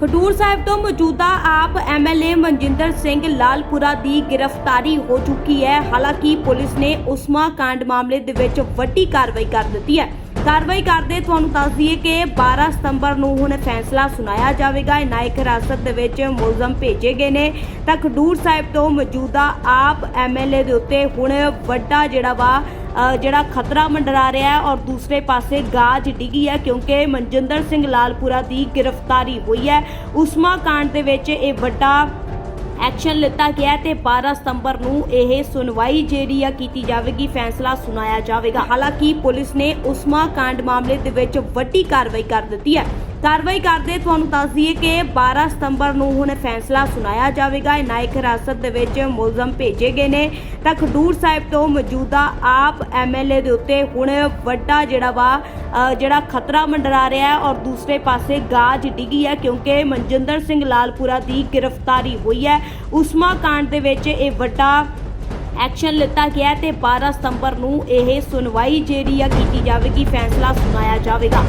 ਖਡੂਰ ਸਾਹਿਬ ਤੋਂ ਮੌਜੂਦਾ ਆਪ ਐਮਐਲਏ ਮਨਜਿੰਦਰ ਸਿੰਘ ਲਾਲਪੁਰਾ ਦੀ ਗ੍ਰਿਫਤਾਰੀ ਹੋ ਚੁੱਕੀ ਹੈ। ਹਾਲਾਂਕਿ ਪੁਲਿਸ ਨੇ ਉਸਮਾ ਕਾਂਡ ਮਾਮਲੇ ਦੇ ਵਿੱਚ ਵੱਡੀ ਕਾਰਵਾਈ ਕਰ ਦਿੱਤੀ ਹੈ। ਕਾਰਵਾਈ ਕਰਦੇ ਤੁਹਾਨੂੰ ਦੱਸ ਦਈਏ ਕਿ 12 ਸਤੰਬਰ ਨੂੰ ਹੁਣ ਫੈਸਲਾ ਸੁਣਾਇਆ ਜਾਵੇਗਾ। ਨਾਇਕ ਹਿਰਾਸਤ ਦੇ ਵਿੱਚ ਮੁਲਜ਼ਮ ਭੇਜੇ ਗਏ ਨੇ। ਤਾਂ ਖਡੂਰ ਸਾਹਿਬ ਤੋਂ ਮੌਜੂਦਾ ਆਪ ਐਮਐਲਏ ਦੇ ਉੱਤੇ ਹੁਣ ਵੱਡਾ ਜਿਹੜਾ ਵਾ ਜਿਹੜਾ ਖਤਰਾ ਮੰਡਰਾ ਰਿਹਾ ਹੈ ਔਰ ਦੂਸਰੇ ਪਾਸੇ ਗਾਜ ਡਿੱਗੀ ਹੈ ਕਿਉਂਕਿ ਮਨਜਿੰਦਰ ਸਿੰਘ ਲਾਲਪੁਰਾ ਦੀ ਗ੍ਰਿਫਤਾਰੀ ਹੋਈ ਹੈ। ਉਸਮਾ ਕਾਂਡ ਦੇ ਵਿੱਚ ਇਹ ਵੱਡਾ ਐਕਸ਼ਨ ਲਿੱਤਾ ਗਿਆ ਹੈ ਤੇ 12 ਸਤੰਬਰ ਨੂੰ ਇਹ ਸੁਣਵਾਈ ਜਿਹੜੀ ਆ ਕੀਤੀ ਜਾਵੇਗੀ, ਫੈਸਲਾ ਸੁਣਾਇਆ ਜਾਵੇਗਾ। ਹਾਲਾਂਕਿ ਪੁਲਿਸ ਨੇ ਉਸਮਾ ਕਾਂਡ ਮਾਮਲੇ ਦੇ ਵਿੱਚ ਵੱਡੀ ਕਾਰਵਾਈ ਕਰ ਦਿੱਤੀ ਹੈ। ਕਾਰਵਾਈ ਕਰਦੇ ਤੁਹਾਨੂੰ ਦੱਸ ਦਈਏ ਕਿ 12 ਸਤੰਬਰ ਨੂੰ ਹੁਣ ਫੈਸਲਾ ਸੁਣਾਇਆ ਜਾਵੇਗਾ। ਨਾਇਕ ਹਿਰਾਸਤ ਦੇ ਵਿੱਚ ਮੁਲਜ਼ਮ ਭੇਜੇ ਗਏ ਨੇ। ਤਾਂ ਖਡੂਰ ਸਾਹਿਬ ਤੋਂ ਮੌਜੂਦਾ ਆਪ ਐਮਐਲਏ ਦੇ ਉੱਤੇ ਹੁਣ ਵੱਡਾ ਜਿਹੜਾ ਵਾ ਜਿਹੜਾ ਖਤਰਾ ਮੰਡਰਾ ਰਿਹਾ ਹੈ ਔਰ ਦੂਸਰੇ ਪਾਸੇ ਗਾਜ ਡਿੱਗੀ ਹੈ ਕਿਉਂਕਿ ਮਨਜਿੰਦਰ ਸਿੰਘ ਲਾਲਪੁਰਾ ਦੀ ਗ੍ਰਿਫਤਾਰੀ ਹੋਈ ਹੈ। ਉਸਮਾ ਕਾਂਡ ਦੇ ਵਿੱਚ ਇਹ ਵੱਡਾ ਐਕਸ਼ਨ ਲਿੱਤਾ ਗਿਆ ਹੈ ਤੇ 12 ਸਤੰਬਰ ਨੂੰ ਇਹ ਸੁਣਵਾਈ ਜਿਹੜੀ ਆ ਕੀਤੀ ਜਾਵੇਗੀ, ਫੈਸਲਾ ਸੁਣਾਇਆ ਜਾਵੇਗਾ।